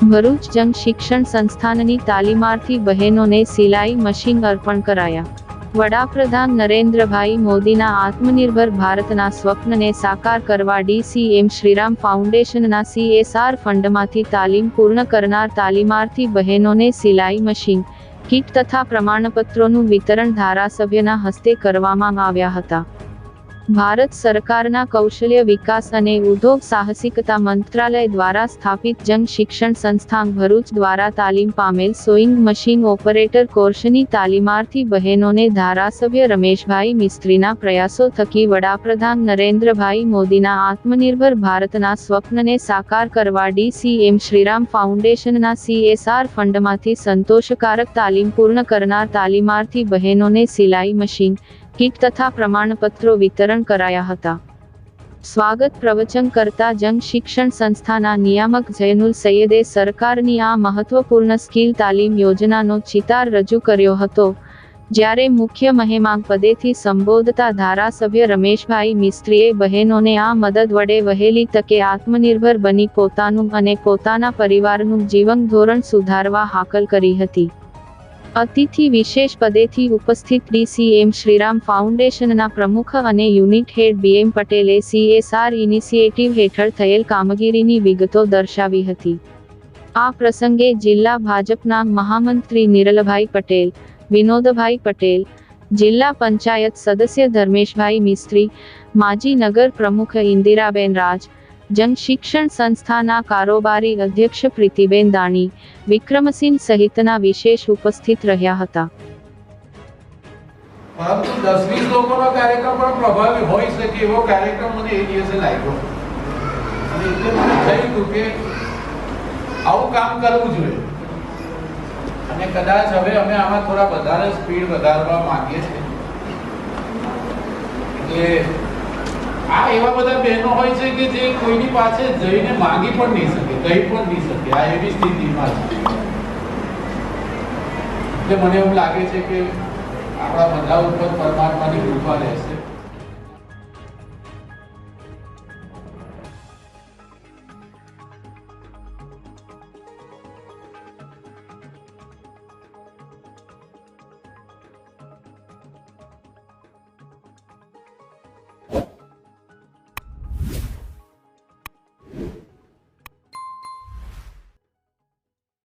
ભરૂચ જંગ શિક્ષણ સંસ્થાનની તાલીમાર્થી બહેનોને સિલાઈ મશીન અર્પણ કરાયા. વડાપ્રધાન નરેન્દ્રભાઈ મોદીના આત્મનિર્ભર ભારતના સ્વપ્નને સાકાર કરવા ડીસીએમ શ્રીરામ ફાઉન્ડેશનના સીએસઆર ફંડમાંથી તાલીમ પૂર્ણ કરનાર તાલીમાર્થી બહેનોને સિલાઈ મશીન, કીટ તથા પ્રમાણપત્રોનું વિતરણ ધારાસભ્યના હસ્તે કરવામાં આવ્યા હતા. ભારત સરકારના કૌશલ્ય વિકાસ અને ઉદ્યોગ સાહસિકતા મંત્રાલય દ્વારા સ્થાપિત જંગ શિક્ષણ સંસ્થાન ભરૂચ દ્વારા તાલીમ પામેલ સોઈંગ મશીન ઓપરેટર કોર્સની તાલીમાર્થી બહેનોને ધારાસભ્ય રમેશભાઈ મિસ્ત્રીના પ્રયાસો થકી વડાપ્રધાન નરેન્દ્રભાઈ મોદીના આત્મનિર્ભર ભારતના સ્વપ્નને સાકાર કરવા ડીસીએમ શ્રીરામ ફાઉન્ડેશનના સીએસઆર ફંડમાંથી સંતોષકારક તાલીમ પૂર્ણ કરનાર તાલીમાર્થી બહેનોને સિલાઈ મશીન કીટ તથા પ્રમાણપત્રો વિતરણ કરાયા હતા. સ્વાગત પ્રવચન કરતા જંગ શિક્ષણ સંસ્થાના નિયામક જૈનુલ સૈયદે સરકારની આ મહત્વપૂર્ણ સ્કિલ તાલીમ યોજનાનો ચિતાર રજૂ કર્યો હતો, જ્યારે મુખ્ય મહેમાન પદેથી સંબોધતા ધારાસભ્ય રમેશભાઈ મિસ્ત્રીએ બહેનોને આ મદદ વડે વહેલી તકે આત્મનિર્ભર બની પોતાનું અને પોતાના પરિવારનું જીવન ધોરણ સુધારવા હાકલ કરી હતી. અતિથિ વિશેષ પદેથી ઉપસ્થિત ડીસીએમ શ્રીરામ ફાઉન્ડેશનના પ્રમુખ અને યુનિટ હેડ બીએમ પટેલે સીએસઆર ઇનિશિયેટિવ હેઠળ થયેલ કામગીરીની વિગતો દર્શાવી હતી. આ પ્રસંગે જિલ્લા ભાજપના મહામંત્રી નિરલભાઈ પટેલ, વિનોદભાઈ પટેલ, જિલ્લા પંચાયત સદસ્ય ધર્મેશભાઈ મિસ્ત્રી, માજી નગર પ્રમુખ ઇન્દિરાબેન રાજ શિક્ષણ સંસ્થાના કારોબારી અધ્યક્ષ પ્રીતિબેન દાણી વિક્રમસિંહ સહિતના વિશેષ ઉપસ્થિત રહ્યા હતા. પરંતુ દસ વીસ લોકોનો કાર્યક્રમ પણ પ્રભાવી હોય શકે એવો કાર્યક્રમ મને એ દિવસે લાગ્યો. અને એટલે મને થયું કે આવું કામ કરવું જોઈએ. અને કદાચ હવે અમે આમાં થોડા વધારે સ્પીડ વધારવા માંગીએ છીએ. એટલે આ એવા બધા બહેનો હોય છે કે જે કોઈની પાસે જઈને માંગી પણ નહીં શકે, કહી પણ નહીં શકે. આ એવી સ્થિતિમાં છે. એટલે મને એવું લાગે છે કે આપણા બધા ઉપર પરમાત્માની કૃપા રહેશે.